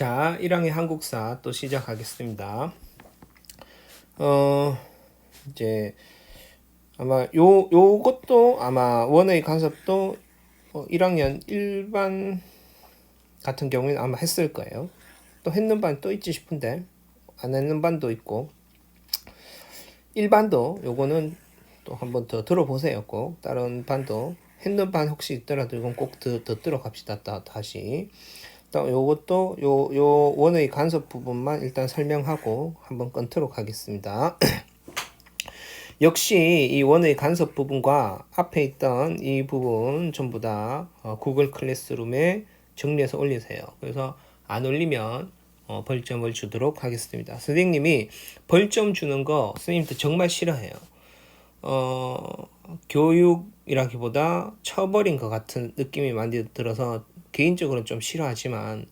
자, 1학년 한국사 또 시작하겠습니다. 어, 이제 아마 요 요것도 아마 원의 간섭도 어, 1학년 일반 같은 경우에는 아마 했을 거예요. 또 했는 반 또 있지 싶은데 안 했는 반도 있고 일반도 요거는 또 한번 더 들어보세요. 꼭 다른 반도 했는 반 혹시 있더라도 이건 꼭더 더 들어갑시다. 다, 다시. 또 요것도 요, 요 원의 간섭 부분만 일단 설명하고 한번 끊도록 하겠습니다. 역시 이 원의 간섭 부분과 앞에 있던 이 부분 전부 다 어, 구글 클래스룸에 정리해서 올리세요. 그래서 안 올리면 어, 벌점을 주도록 하겠습니다. 선생님이 벌점 주는 거 선생님도 정말 싫어해요. 어, 교육이라기보다 처벌인 것 같은 느낌이 많이 들어서 개인적으로는 좀 싫어하지만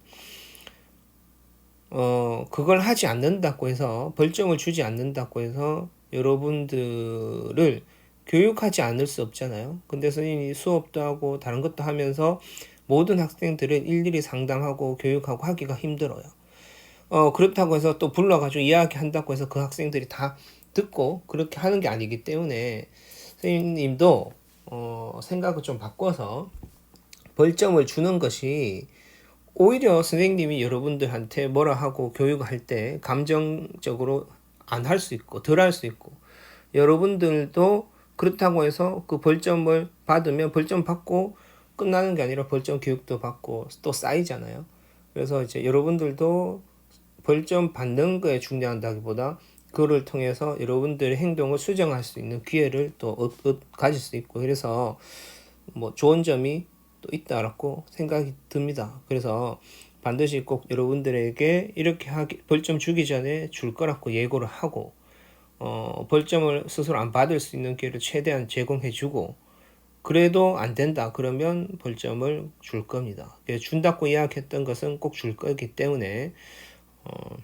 어, 그걸 하지 않는다고 해서 벌점을 주지 않는다고 해서 여러분들을 교육하지 않을 수 없잖아요. 근데 선생님이 수업도 하고 다른 것도 하면서 모든 학생들을 일일이 상담하고 교육하고 하기가 힘들어요. 어, 그렇다고 해서 또 불러가지고 이야기한다고 해서 그 학생들이 다 듣고 그렇게 하는 게 아니기 때문에 선생님도 어, 생각을 좀 바꿔서 벌점을 주는 것이 오히려 선생님이 여러분들한테 뭐라 하고 교육할 때 감정적으로 안 할 수 있고 덜 할 수 있고 여러분들도 그렇다고 해서 그 벌점을 받으면 벌점 받고 끝나는 게 아니라 벌점 교육도 받고 또 쌓이잖아요. 그래서 이제 여러분들도 벌점 받는 거에 중요한다기보다 그를 통해서 여러분들의 행동을 수정할 수 있는 기회를 또 얻, 얻, 가질 수 있고 그래서 뭐 좋은 점이 또 있다라고 생각이 듭니다. 그래서 반드시 꼭 여러분들에게 이렇게 하기 벌점 주기 전에 줄 거라고 예고를 하고 어, 벌점을 스스로 안 받을 수 있는 기회를 최대한 제공해 주고 그래도 안 된다 그러면 벌점을 줄 겁니다. 준다고 이야기했던 것은 꼭 줄 거기 때문에 어,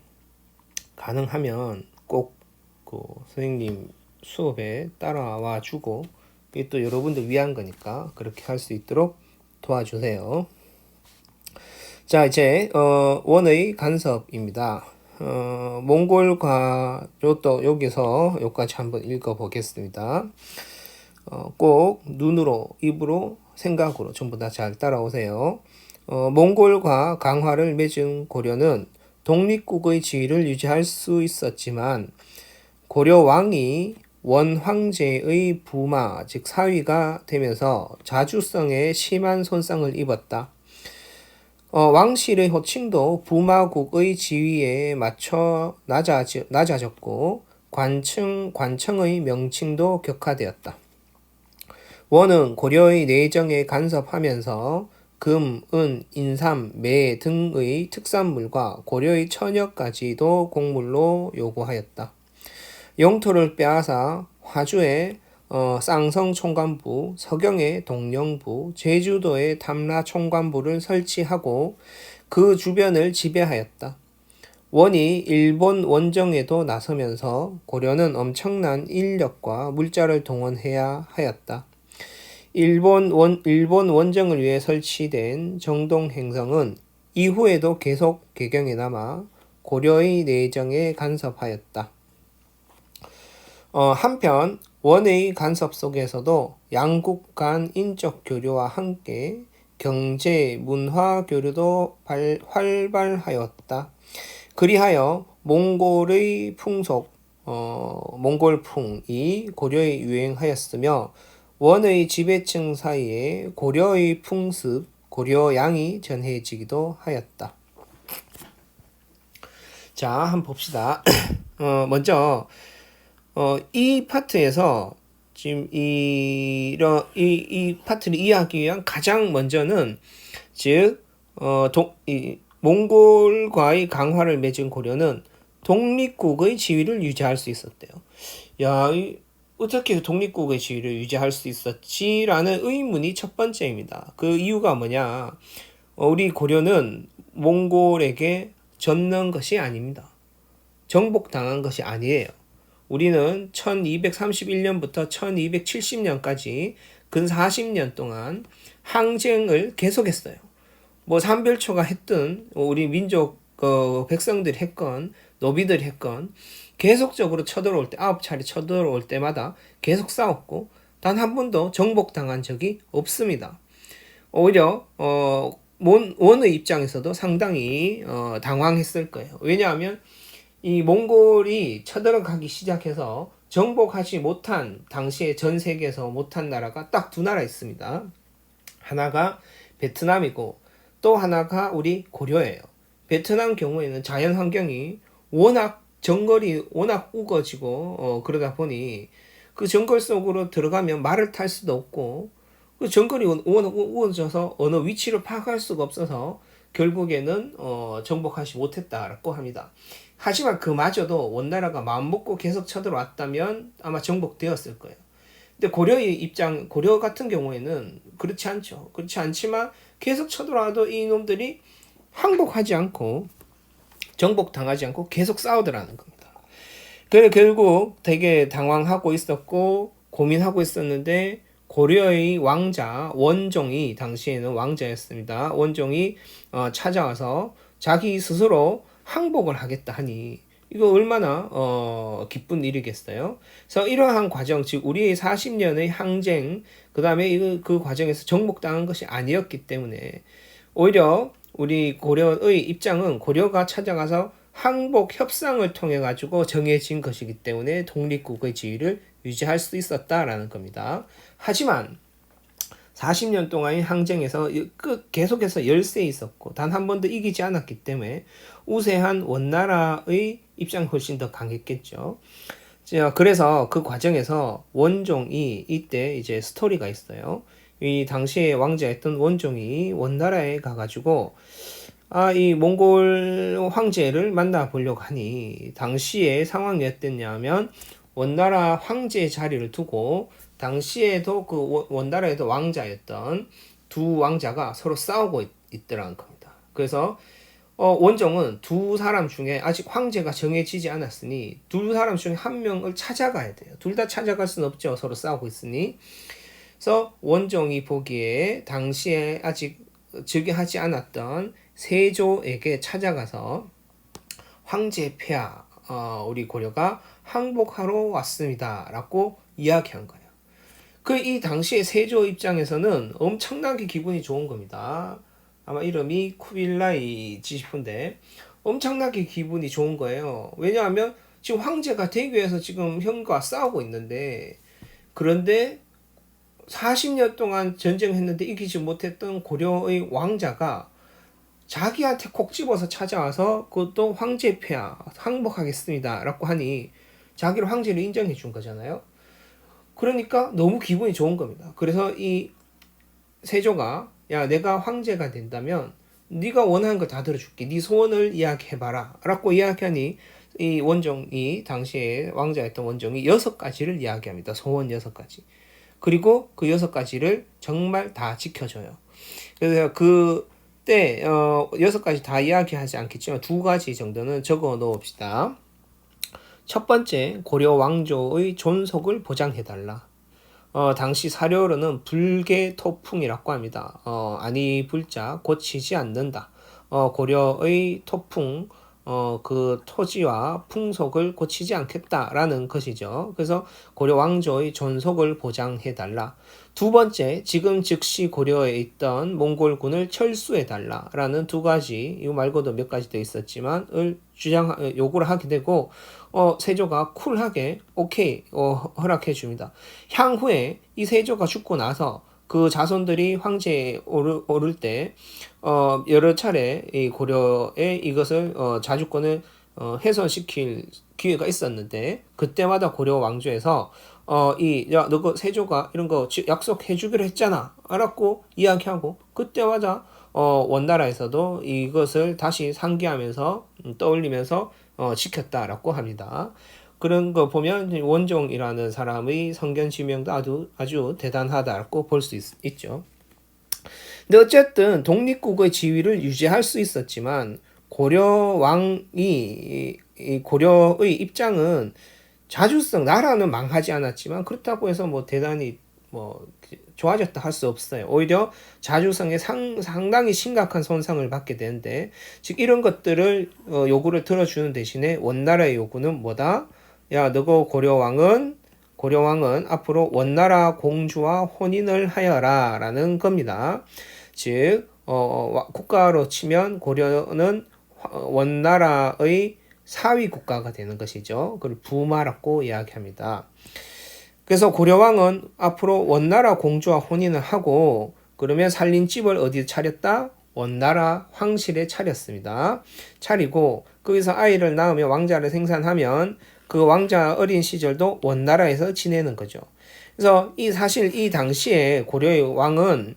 가능하면 꼭 그 선생님 수업에 따라와 주고 이게 또 여러분들 위한 거니까 그렇게 할 수 있도록 도와주세요. 자 이제 어, 원의 간섭입니다. 어, 몽골과 요또 여기서 여기까지 한번 읽어 보겠습니다. 어, 꼭 눈으로 입으로 생각으로 전부 다 잘 따라오세요. 어, 몽골과 강화를 맺은 고려는 독립국의 지위를 유지할 수 있었지만 고려 왕이 원 황제의 부마 즉 사위가 되면서 자주성에 심한 손상을 입었다. 어, 왕실의 호칭도 부마국의 지위에 맞춰 낮아지, 낮아졌고 관청 관청의 명칭도 격화되었다. 원은 고려의 내정에 간섭하면서 금, 은, 인삼, 매 등의 특산물과 고려의 천여까지도 곡물로 요구하였다. 영토를 빼앗아 화주의 어, 쌍성 총관부, 서경의 동령부, 제주도의 탐라 총관부를 설치하고 그 주변을 지배하였다. 원이 일본 원정에도 나서면서 고려는 엄청난 인력과 물자를 동원해야 하였다. 일본 원, 일본 원정을 위해 설치된 정동 행성은 이후에도 계속 개경에 남아 고려의 내정에 간섭하였다. 어, 한편 원의 간섭 속에서도 양국 간 인적 교류와 함께 경제, 문화 교류도 발, 활발하였다. 그리하여 몽골의 풍속, 어, 몽골풍이 고려에 유행하였으며 원의 지배층 사이에 고려의 풍습, 고려양이 전해지기도 하였다. 자, 한번 봅시다. 어, 먼저 어, 이 파트에서 지금 이런 이, 이 파트를 이해하기 위한 가장 먼저는 즉 어, 동, 이, 몽골과의 강화를 맺은 고려는 독립국의 지위를 유지할 수 있었대요. 야, 이, 어떻게 독립국의 지위를 유지할 수 있었지라는 의문이 첫 번째입니다. 그 이유가 뭐냐? 어, 우리 고려는 몽골에게 졌는 것이 아닙니다. 정복당한 것이 아니에요. 우리는 1231년부터 1270년까지 근 40년 동안 항쟁을 계속했어요. 뭐 삼별초가 했든 우리 민족 그 백성들이 했건 노비들이 했건 계속적으로 쳐들어올 때 아홉 차례 쳐들어올 때마다 계속 싸웠고 단 한 번도 정복당한 적이 없습니다. 오히려 어, 몬, 원의 입장에서도 상당히 어, 당황했을 거예요. 왜냐하면 이 몽골이 쳐들어가기 시작해서 정복하지 못한 당시에 전 세계에서 못한 나라가 딱 두 나라 있습니다. 하나가 베트남이고 또 하나가 우리 고려예요. 베트남 경우에는 자연 환경이 워낙 정글이 워낙 우거지고 어, 그러다 보니 그 정글 속으로 들어가면 말을 탈 수도 없고 그 정글이 워낙 우거져서 어느 위치를 파악할 수가 없어서 결국에는 어, 정복하지 못했다라고 합니다. 하지만 그마저도 원나라가 마음먹고 계속 쳐들어왔다면 아마 정복되었을 거예요. 근데 고려의 입장, 고려 같은 경우에는 그렇지 않죠. 그렇지 않지만 계속 쳐들어와도 이놈들이 항복하지 않고 정복당하지 않고 계속 싸우더라는 겁니다. 그래 결국 되게 당황하고 있었고 고민하고 있었는데 고려의 왕자 원종이 당시에는 왕자였습니다. 원종이 어, 찾아와서 자기 스스로 항복을 하겠다 하니 이거 얼마나 어, 기쁜 일이겠어요. 그래서 이러한 과정, 즉 우리의 40년의 항쟁, 그 다음에 그 과정에서 정복당한 것이 아니었기 때문에 오히려 우리 고려의 입장은 고려가 찾아가서 항복 협상을 통해 가지고 정해진 것이기 때문에 독립국의 지위를 유지할 수 있었다라는 겁니다. 하지만 40년 동안의 항쟁에서 끝 계속해서 열세 있었고 단 한 번도 이기지 않았기 때문에 우세한 원나라의 입장이 훨씬 더 강했겠죠. 자, 그래서 그 과정에서 원종이 이때 이제 스토리가 있어요. 이 당시에 왕자였던 원종이 원나라에 가가지고 아, 이 몽골 황제를 만나 보려고 하니 당시의 상황이 어땠냐면 원나라 황제 자리를 두고 당시에도 그 원나라에도 왕자였던 두 왕자가 서로 싸우고 있, 더라는 겁니다. 그래서 어, 원정은 두 사람 중에 아직 황제가 정해지지 않았으니 두 사람 중에 한 명을 찾아가야 돼요. 둘 다 찾아갈 수는 없죠. 서로 싸우고 있으니. 그래서 원종이 보기에 당시에 아직 즉위하지 않았던 세조에게 찾아가서 황제 폐하 어, 우리 고려가 항복하러 왔습니다라고 이야기한 거예요. 그 이 당시에 세조 입장에서는 엄청나게 기분이 좋은 겁니다. 아마 이름이 쿠빌라이지 싶은데 엄청나게 기분이 좋은 거예요. 왜냐하면 지금 황제가 위해서 지금 형과 싸우고 있는데 그런데 40년 동안 전쟁했는데 이기지 못했던 고려의 왕자가 자기한테 콕 집어서 찾아와서 그것도 황제 폐하 항복하겠습니다 라고 하니 자기를 황제로 인정해 준 거잖아요. 그러니까 너무 기분이 좋은 겁니다. 그래서 이 세조가 야 내가 황제가 된다면 네가 원하는 거 다 들어줄게. 네 소원을 이야기해봐라. 라고 이야기하니 이 원종이 당시에 왕자였던 원종이 여섯 가지를 이야기합니다. 소원 여섯 가지. 그리고 그 여섯 가지를 정말 다 지켜줘요. 그래서 그때 어, 여섯 가지 다 이야기하지 않겠지만 두 가지 정도는 적어 놓읍시다. 첫 번째 고려 왕조의 존속을 보장해달라. 어, 당시 사료로는 불계 토풍이라고 합니다. 어, 아니 불자 고치지 않는다. 어, 고려의 토풍 어, 그 토지와 풍속을 고치지 않겠다라는 것이죠. 그래서 고려 왕조의 존속을 보장해 달라. 두 번째, 지금 즉시 고려에 있던 몽골군을 철수해 달라라는 두 가지, 이거 말고도 몇 가지 더 있었지만, 을 주장, 요구를 하게 되고, 어, 세조가 쿨하게, 오케이, 어, 허락해 줍니다. 향후에 이 세조가 죽고 나서 그 자손들이 황제에 오를, 오를 때 어, 여러 차례 이 고려에 이것을 어, 자주권을 어, 훼손시킬 기회가 있었는데 그때마다 고려 왕조에서 어, 이, 야, 너그 세조가 이런 거 약속해 주기로 했잖아. 알았고, 이야기하고, 그때마다, 어, 원나라에서도 이것을 다시 상기하면서, 음, 떠올리면서, 어, 지켰다라고 합니다. 그런 거 보면 원종이라는 사람의 성견 지명도 아주 아주 대단하다고 볼 수 있죠. 근데 어쨌든 독립국의 지위를 유지할 수 있었지만 고려 왕이 고려의 입장은 자주성 나라는 망하지 않았지만 그렇다고 해서 뭐 대단히 뭐 좋아졌다 할 수 없어요. 오히려 자주성에 상, 상당히 심각한 손상을 받게 되는데 즉 이런 것들을 어, 요구를 들어주는 대신에 원나라의 요구는 뭐다? 야 너고 고려왕은 고려왕은 앞으로 원나라 공주와 혼인을 하여라 라는 겁니다. 즉 어, 국가로 치면 고려는 원나라의 사위 국가가 되는 것이죠. 그걸 부마라고 이야기합니다. 그래서 고려왕은 앞으로 원나라 공주와 혼인을 하고 그러면 살린 집을 어디 차렸다? 원나라 황실에 차렸습니다. 차리고 거기서 아이를 낳으며 왕자를 생산하면 그 왕자 어린 시절도 원나라에서 지내는 거죠. 그래서 이 사실 이 당시에 고려의 왕은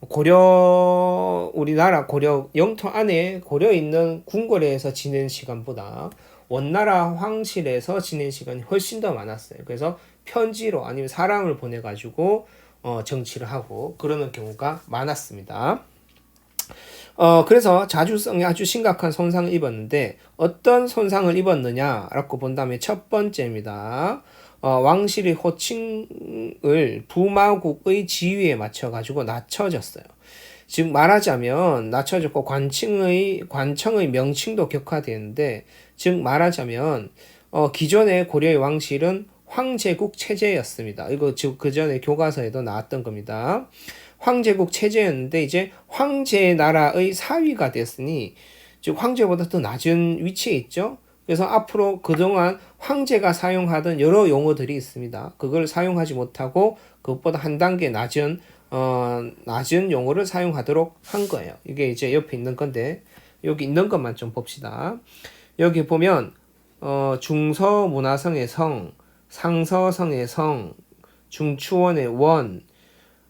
고려 우리나라 고려 영토 안에 고려 있는 궁궐에서 지낸 시간보다 원나라 황실에서 지낸 시간이 훨씬 더 많았어요. 그래서 편지로 아니면 사랑을 보내 가지고 어, 정치를 하고 그러는 경우가 많았습니다. 어, 그래서 자주성이 아주 심각한 손상을 입었는데 어떤 손상을 입었느냐라고 본다면 첫 번째입니다. 어, 왕실의 호칭을 부마국의 지위에 맞춰 가지고 낮춰졌어요. 즉 말하자면 낮춰졌고 관칭의 관청의 명칭도 격화되는데 즉 말하자면 어, 기존의 고려의 왕실은 황제국 체제였습니다. 이거 그 전에 교과서에도 나왔던 겁니다. 황제국 체제였는데 이제 황제 나라의 사위가 됐으니 즉 황제보다 더 낮은 위치에 있죠. 그래서 앞으로 그동안 황제가 사용하던 여러 용어들이 있습니다. 그걸 사용하지 못하고 그것보다 한 단계 낮은 어, 낮은 용어를 사용하도록 한 거예요. 이게 이제 옆에 있는 건데 여기 있는 것만 좀 봅시다. 여기 보면 어, 중서 문화성의 성, 상서성의 성, 중추원의 원,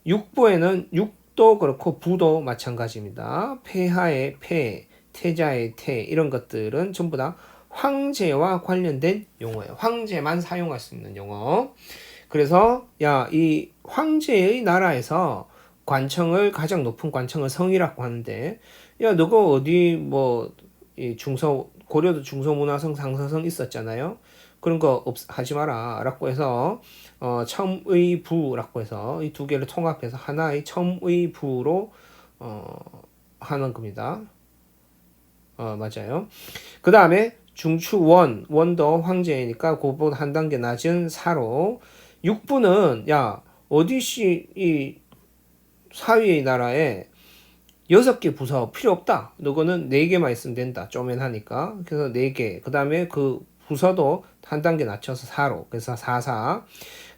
육부에는 육도 그렇고 부도 마찬가지입니다. 폐하의 폐, 태자의 태 이런 것들은 전부 다 황제와 관련된 용어예요. 황제만 사용할 수 있는 용어. 그래서 야 이 황제의 나라에서 관청을 가장 높은 관청을 성이라고 하는데 야 너가 어디 뭐 이 중서 고려도 중서문화성 상서성 있었잖아요. 그런 거 없, 하지 마라라고 해서 어, 첨의부라고 해서 이 두 개를 통합해서 하나의 첨의부로 어, 하는 겁니다. 어, 맞아요. 그 다음에 중추원, 원도 황제니까 그보다 한 단계 낮은 사로. 육부는 야 어디시 이 사위의 나라에 여섯 개 부서 필요 없다. 너거는 네 개만 있으면 된다. 쪼맨하니까. 그래서 네 개. 그 다음에 그 부서도 한 단계 낮춰서 4로 그래서 44.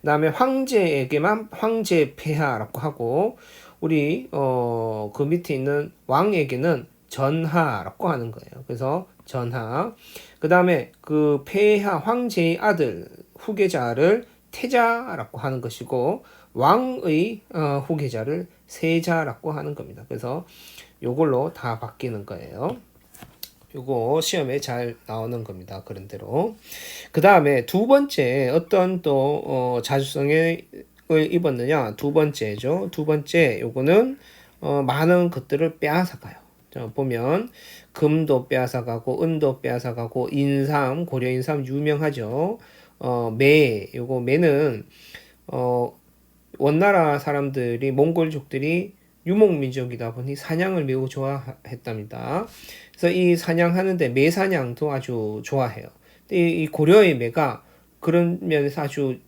그다음에 황제에게만 황제 폐하라고 하고 우리 어 그 밑에 있는 왕에게는 전하라고 하는 거예요. 그래서 전하. 그다음에 그 폐하 황제의 아들 후계자를 태자라고 하는 것이고 왕의 어, 후계자를 세자라고 하는 겁니다. 그래서 요걸로 다 바뀌는 거예요. 요거 시험에 잘 나오는 겁니다. 그런 대로. 그 다음에 두 번째 어떤 또 어, 자주성을 입었느냐 두 번째죠. 두 번째 요거는 어, 많은 것들을 빼앗아 가요. 자, 보면 금도 빼앗아 가고 은도 빼앗아 가고 인삼 고려 인삼 유명하죠. 어, 매 요거 매는 어, 원나라 사람들이 몽골족들이 유목민족이다 보니 사냥을 매우 좋아했답니다. 그래서 이 사냥하는데 매 사냥도 아주 좋아해요. 이 고려의 매가 그런 면에서 아주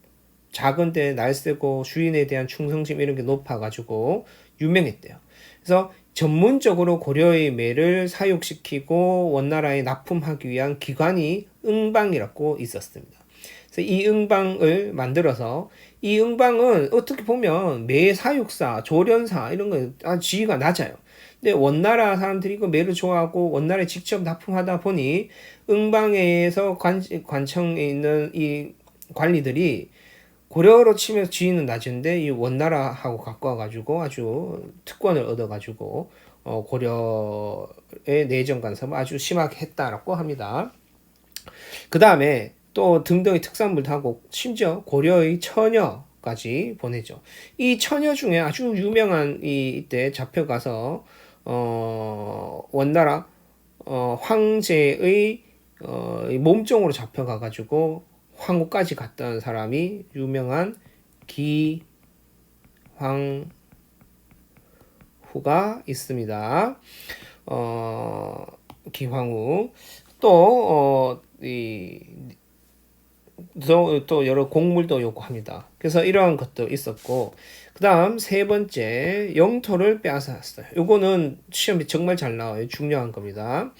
작은데 날쌔고 주인에 대한 충성심 이런 게 높아가지고 유명했대요. 그래서 전문적으로 고려의 매를 사육시키고 원나라에 납품하기 위한 기관이 응방이라고 있었습니다. 그래서 이 응방을 만들어서 이 응방은 어떻게 보면 매 사육사, 조련사 이런 거 지위가 낮아요. 근데 원나라 사람들이 그 매를 좋아하고 원나라에 직접 납품하다 보니 응방에서 관, 관청에 있는 이 관리들이 고려로 치면 지위는 낮은데 이 원나라하고 가까워가지고 아주 특권을 얻어가지고 어, 고려의 내정 간섭을 아주 심하게 했다라고 합니다. 그 다음에 또 등등의 특산물도 하고 심지어 고려의 처녀 까지 보내죠. 이 처녀 중에 아주 유명한 이 이때 잡혀가서 어, 원나라 어, 황제의 어, 몸종으로 잡혀가 가지고 황후까지 갔던 사람이 유명한 기 기황후가 있습니다. 어, 기황후 또 어, 이 또, 또 여러 곡물도 요구합니다. 그래서 이러한 것도 있었고, 그 다음 세 번째, 영토를 빼앗았어요. 요거는 시험이 정말 잘 나와요. 중요한 겁니다.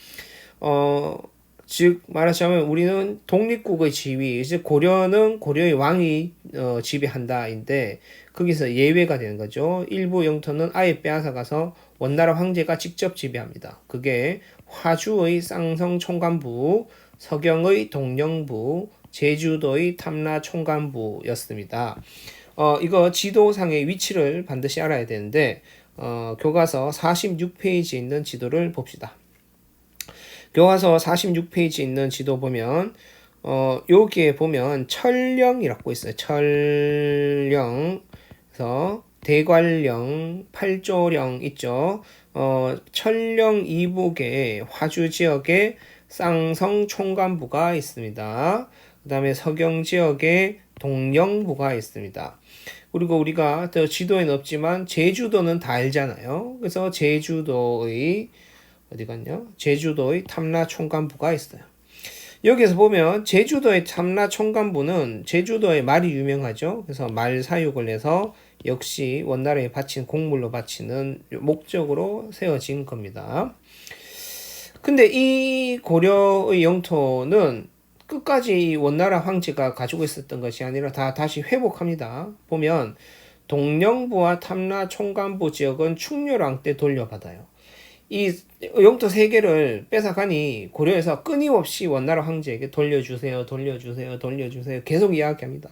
어, 즉, 말하자면 우리는 독립국의 지위, 이제 고려는 고려의 왕이 어, 지배한다인데, 거기서 예외가 되는 거죠. 일부 영토는 아예 빼앗아가서 원나라 황제가 직접 지배합니다. 그게 화주의 쌍성 총관부, 서경의 동령부, 제주도의 탐라 총관부였습니다. 어, 이거 지도상의 위치를 반드시 알아야 되는데 어, 교과서 46페이지에 있는 지도를 봅시다. 교과서 46페이지에 있는 지도 보면 어, 여기에 보면 철령이라고 있어요. 철령. 그래서 대관령, 팔조령 있죠. 어, 철령 이북에 화주 지역에 쌍성 총관부가 있습니다. 그 다음에 서경 지역에 동령부가 있습니다. 그리고 우리가 또 지도에는 없지만 제주도는 다 알잖아요. 그래서 제주도의 어디 갔냐? 제주도의 탐라 총관부가 있어요. 여기서 보면 제주도의 탐라 총관부는 제주도의 말이 유명하죠. 그래서 말 사육을 해서 역시 원나라에 바친 곡물로 바치는 목적으로 세워진 겁니다. 근데 이 고려의 영토는 끝까지 원나라 황제가 가지고 있었던 것이 아니라 다 다시 회복합니다. 보면 동령부와 탐라 총관부 지역은 충렬왕 때 돌려받아요. 이 영토 세 개를 뺏어가니 고려에서 끊임없이 원나라 황제에게 돌려주세요, 돌려주세요, 돌려주세요 계속 이야기합니다.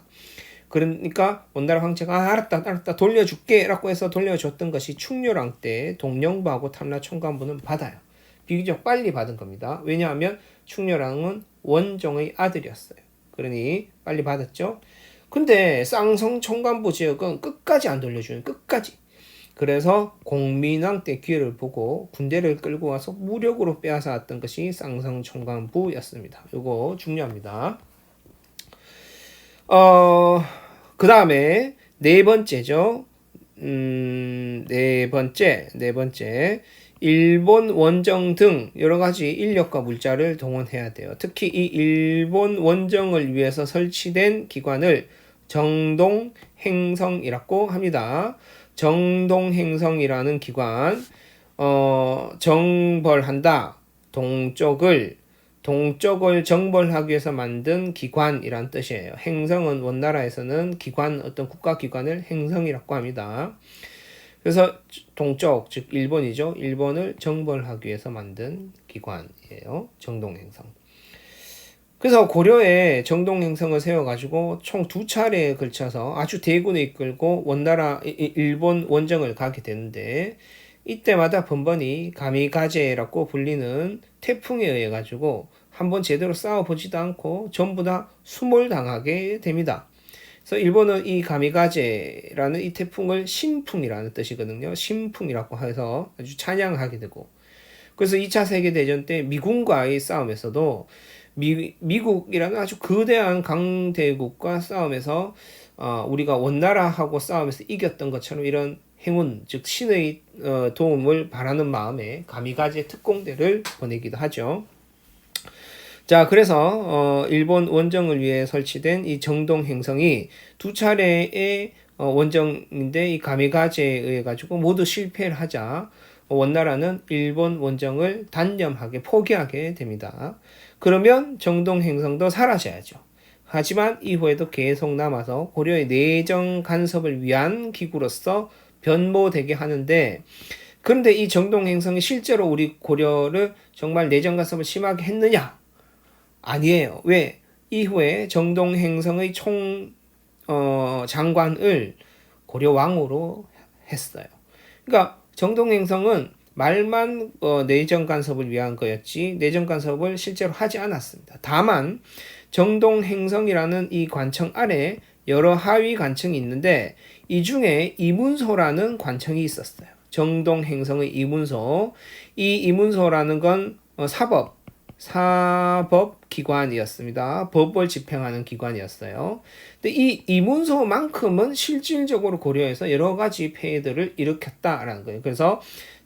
그러니까 원나라 황제가 아, 알았다, 알았다, 돌려줄게라고 해서 돌려줬던 것이 충렬왕 때 동령부하고 탐라 총관부는 받아요. 비교적 빨리 받은 겁니다. 왜냐하면 충렬왕은 원종의 아들이었어요. 그러니 빨리 받았죠. 근데 쌍성 총관부 지역은 끝까지 안 돌려주는 끝까지. 그래서 공민왕 때 기회를 보고 군대를 끌고 와서 무력으로 빼앗아 왔던 것이 쌍성 총관부였습니다. 이거 중요합니다. 어, 그 다음에 네 번째죠. 음, 네 번째, 네 번째. 일본 원정 등 여러 가지 인력과 물자를 동원해야 돼요. 특히 이 일본 원정을 위해서 설치된 기관을 정동 행성이라고 합니다. 정동 행성이라는 기관 어, 정벌한다. 동쪽을 동쪽을 정벌하기 위해서 만든 기관이란 뜻이에요. 행성은 원나라에서는 기관 어떤 국가 기관을 행성이라고 합니다. 그래서 동쪽 즉 일본이죠. 일본을 정벌하기 위해서 만든 기관이에요. 정동행성. 그래서 고려에 정동행성을 세워가지고 총 두 차례에 걸쳐서 아주 대군을 이끌고 원나라 일본 원정을 가게 되는데 이때마다 번번이 가미가제라고 불리는 태풍에 의해 가지고 한번 제대로 싸워보지도 않고 전부 다 수몰당하게 됩니다. 그래서 일본은 이 가미가제라는 이 태풍을 신풍이라는 뜻이거든요. 신풍이라고 해서 아주 찬양하게 되고 그래서 2차 세계대전 때 미군과의 싸움에서도 미, 미국이라는 아주 거대한 강대국과 싸움에서 어, 우리가 원나라하고 싸움에서 이겼던 것처럼 이런 행운, 즉 신의 어, 도움을 바라는 마음에 가미가제 특공대를 보내기도 하죠. 자, 그래서 어, 일본 원정을 위해 설치된 이 정동 행성이 두 차례의 어, 원정인데 이 가미가제에 의해 가지고 모두 실패를 하자 원나라는 일본 원정을 단념하게 포기하게 됩니다. 그러면 정동 행성도 사라져야죠. 하지만 이후에도 계속 남아서 고려의 내정 간섭을 위한 기구로서 변모되게 하는데 그런데 이 정동 행성이 실제로 우리 고려를 정말 내정 간섭을 심하게 했느냐? 아니에요. 왜? 이후에 정동 행성의 총 어, 장관을 고려 왕으로 했어요. 그러니까 정동 행성은 말만 어, 내정 간섭을 위한 거였지 내정 간섭을 실제로 하지 않았습니다. 다만 정동 행성이라는 이 관청 아래 여러 하위 관청이 있는데 이 중에 이문소라는 관청이 있었어요. 정동 행성의 이문소. 이 이문소라는 건 어, 사법 사법기관이었습니다. 법을 집행하는 기관이었어요. 근데 이 이문서만큼은 실질적으로 고려해서 여러 가지 폐해들을 일으켰다라는 거예요. 그래서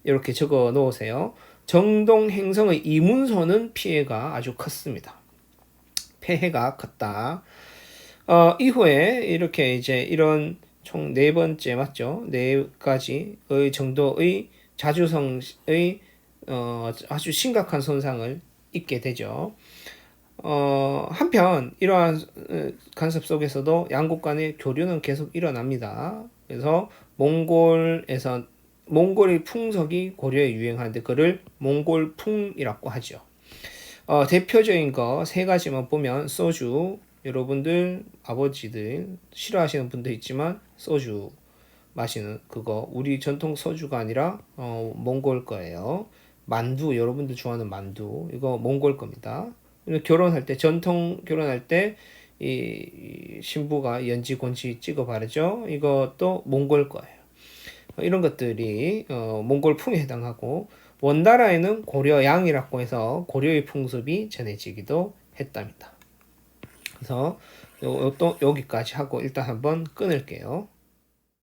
이렇게 적어 놓으세요. 정동 행성의 이문서는 피해가 아주 컸습니다. 폐해가 컸다. 어, 이후에 이렇게 이제 이런 총 네 번째 맞죠? 네 가지의 정도의 자주성의 어, 아주 심각한 손상을 입게 되죠. 어, 한편 이러한 어, 간섭 속에서도 양국 간의 교류는 계속 일어납니다. 그래서 몽골에서 몽골의 풍속이 고려에 유행하는데 그를 몽골풍이라고 하죠. 어, 대표적인 거 세 가지만 보면 소주 여러분들 아버지들 싫어하시는 분도 있지만 소주 마시는 그거 우리 전통 소주가 아니라 어, 몽골 거예요. 만두 여러분들 좋아하는 만두 이거 몽골 겁니다. 결혼할 때 전통 결혼할 때 이 신부가 연지 곤지 찍어 바르죠. 이것도 몽골 거예요. 이런 것들이 어, 몽골 풍에 해당하고 원나라에는 고려양이라고 해서 고려의 풍습이 전해지기도 했답니다. 그래서 요, 요, 또 여기까지 하고 일단 한번 끊을게요.